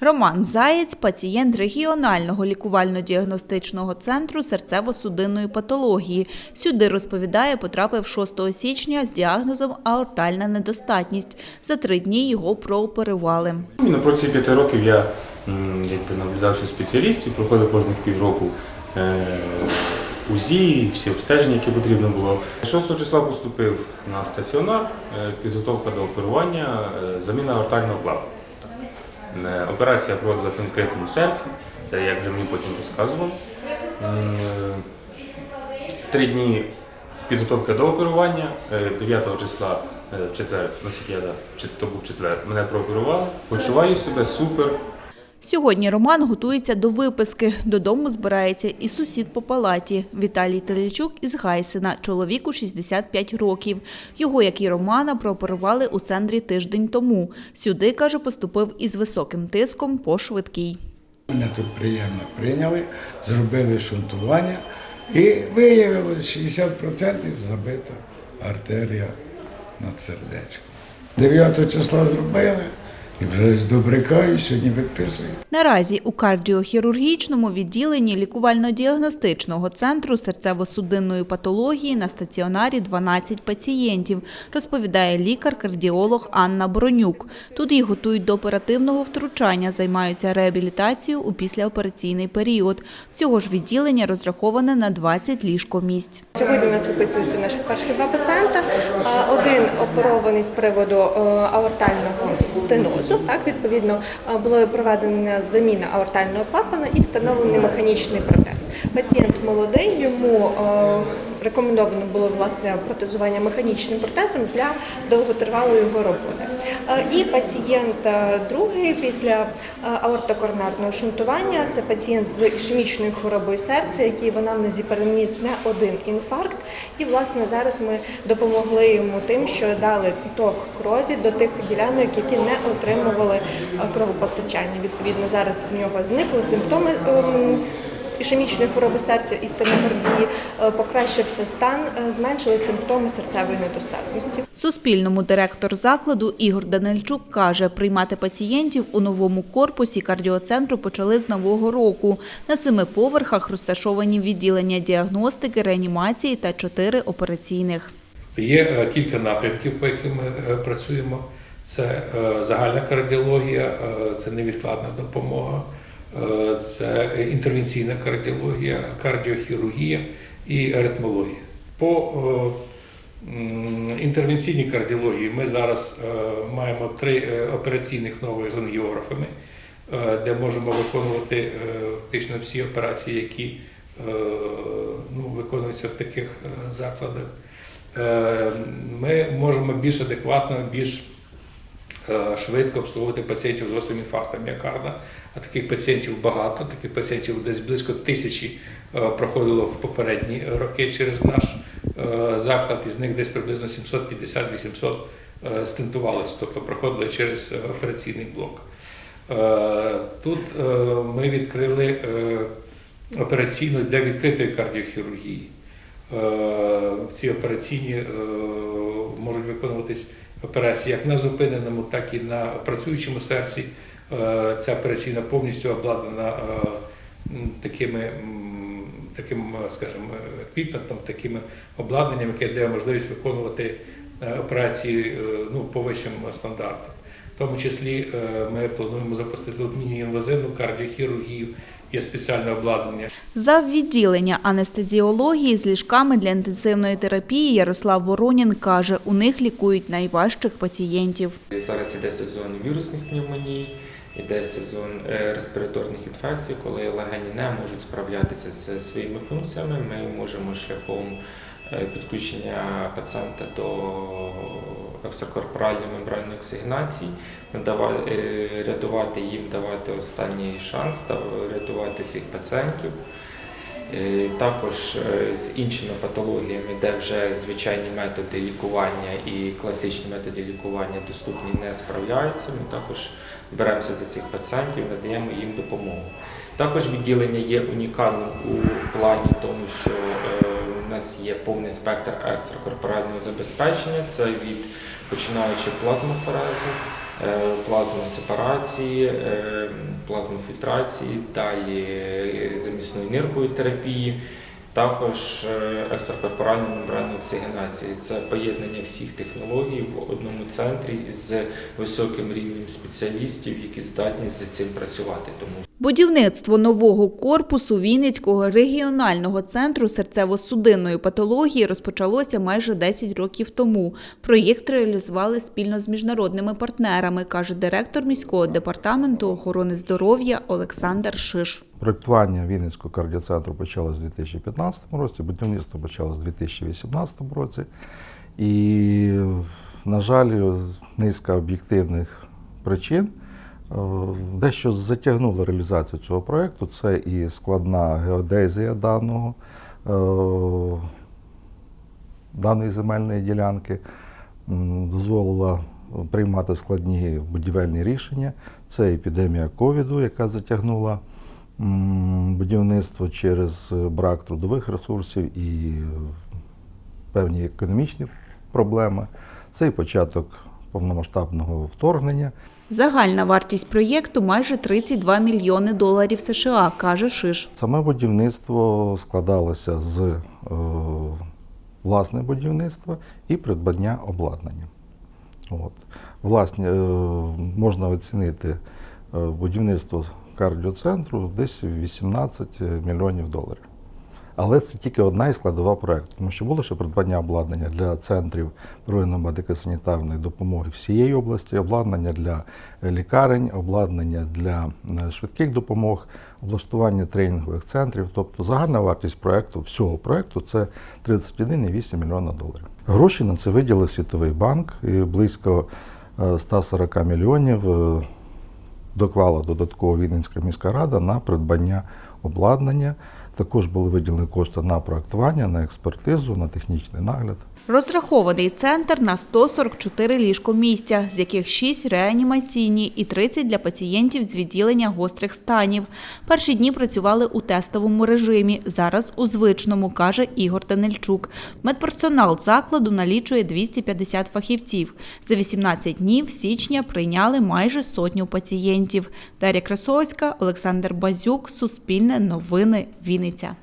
Роман Заєць – пацієнт регіонального лікувально-діагностичного центру серцево-судинної патології. Сюди, розповідає, потрапив 6 січня з діагнозом аортальна недостатність. За три дні його прооперували. На протязі п'яти років я якби, наблюдався спеціалістів, проходив кожних півроку е, УЗІ, всі обстеження, які потрібно було. 6 числа поступив на стаціонар, е, підготовка до оперування, е, заміна аортального клапу. Е, Операція проводила в відкритому серці, це як вже мені потім розказували. Е, Три дні підготовка до оперування. Е, 9 числа е, в четвер, наскільки я то був четвер, мене прооперували. Почуваю себе супер. Сьогодні Роман готується до виписки. Додому збирається і сусід по палаті Віталій Терельчук із Гайсина, чоловіку 65 років. Його, як і Романа, прооперували у центрі тиждень тому. Сюди, каже, поступив із високим тиском по швидкій. Мене тут приємно прийняли, зробили шунтування і виявилось 60% забита артерія над сердечком. 9 числа зробили і вже ж сьогодні виписую. Наразі у кардіохірургічному відділенні лікувально-діагностичного центру серцево-судинної патології на стаціонарі 12 пацієнтів, розповідає лікар-кардіолог Анна Бронюк. Тут їх готують до оперативного втручання, займаються реабілітацією у післяопераційний період. Всього ж відділення розраховане на 20 ліжкомісць. Сьогодні у нас виписуються наших перших два пацієнта. А, Один оперований з приводу е, аортального стенозу. Так, відповідно, було була проведена заміна аортального клапана і встановлений механічний протез. Пацієнт молодий, йому е, рекомендовано було власне протезування механічним протезом для довготривалої його роботи. Е, І пацієнт е, другий після е, аортокоронарного шунтування це пацієнт з ішемічною хворобою серця, який в анамнезі переніс не один інфаркт. І власне зараз ми допомогли йому тим, що дали ток крові до тих ділянок, які не отримували кровопостачання. Відповідно, зараз в нього зникли симптоми. Ем, Ішемічної хвороби серця і стенокардії е, покращився стан, е, зменшили симптоми серцевої недостатності. Суспільному директор закладу Ігор Данильчук каже, приймати пацієнтів у новому корпусі кардіоцентру почали з нового року. На семи поверхах розташовані відділення діагностики, реанімації та чотири операційних. Є е, кілька напрямків, по яким ми працюємо. Це загальна кардіологія, це невідкладна допомога, це інтервенційна кардіологія, кардіохірургія і аритмологія. По е, інтервенційній кардіології ми зараз е, маємо три е, операційних нових з ангіографами, е, де можемо виконувати е, фактично всі операції, які е, ну, виконуються в таких е, закладах. Е, Ми можемо більш адекватно, більш е, швидко обслуговувати пацієнтів з гострим інфарктом міокарда. А таких пацієнтів багато, таких пацієнтів десь близько тисячі е, проходило в попередні роки через наш е, заклад, із них десь приблизно 750-800 е, стентувалися, тобто проходили через е, операційний блок. Е, Тут е, ми відкрили е, операційну для відкритої кардіохірургії. Е, цій операційні е, можуть виконуватись операції як на зупиненому, так і на працюючому серці. Е, Ця операційна повністю обладнана е, такими, таким, е, скажімо, еквіпментом, такими обладнанням, яке дає можливість виконувати операції ну, по вищим стандартам. В тому числі ми плануємо запустити міні-інвазивну кардіохірургію, є спеціальне обладнання. За відділення анестезіології з ліжками для інтенсивної терапії Ярослав Воронін каже, у них лікують найважчих пацієнтів. Зараз іде сезон вірусних пневмоній, іде сезон е, респіраторних інфекцій, коли легені не можуть справлятися з своїми функціями. Ми можемо шляхом підключення пацієнта до екстракорпоральної мембранної оксигенації, е, рятувати їм, давати останній шанс рятувати цих пацієнтів. Е, Також е, з іншими патологіями, де вже звичайні методи лікування і класичні методи лікування доступні не справляються. Ми також беремося за цих пацієнтів, надаємо їм допомогу. Також відділення є унікальним у плані тому, що е, нас є повний спектр екстракорпорального забезпечення. Це від починаючи плазмофорезу, е, плазмосепарації, е, плазмофільтрації, далі е, замісної ниркової терапії, також е, екстракорпоральної мембранної оксигенації. Це поєднання всіх технологій в одному центрі з високим рівнем спеціалістів, які здатні з цим працювати. Тому Будівництво нового корпусу Вінницького регіонального центру серцево-судинної патології розпочалося майже 10 років тому. Проєкт реалізували спільно з міжнародними партнерами, каже директор міського департаменту охорони здоров'я Олександр Шиш. Проєктування Вінницького кардіоцентру почалось у 2015 році, будівництво почалось у 2018 році. І, на жаль, низка об'єктивних причин е, дещо затягнуло реалізацію цього проєкту. Це і складна геодезія даного, е, даної земельної ділянки, дозволила приймати складні будівельні рішення. Це епідемія ковіду, яка затягнула будівництво через брак трудових ресурсів і певні економічні проблеми. Це і початок повномасштабного вторгнення. Загальна вартість проєкту майже 32 мільйони доларів США, каже Шиш. Саме будівництво складалося з е, власне будівництва і придбання обладнання. От. Власне, е, можна оцінити е, будівництво кардіоцентру десь 18 мільйонів доларів. Але це тільки одна із складова проєкту, тому що було ще придбання обладнання для центрів первинної медико-санітарної допомоги всієї області, обладнання для е, лікарень, обладнання для е, швидких допомог, облаштування тренінгових центрів. Тобто загальна вартість проєкту, всього проєкту це 31,8 мільйона доларів. Гроші на це виділив Світовий банк і близько е, 140 мільйонів е, доклала додатково Вінницька міська рада на придбання обладнання. Також були виділені кошти на проектування, на експертизу, на технічний нагляд. Розрахований центр на 144 ліжкомістя, з яких 6 реанімаційні і 30 для пацієнтів з відділення гострих станів. Перші дні працювали у тестовому режимі, зараз у звичному, каже Ігор Данильчук. Медперсонал закладу налічує 250 фахівців. За 18 днів січня прийняли майже сотню пацієнтів. Дар'я Красовська, Олександр Базюк, Суспільне новини, Вінниця.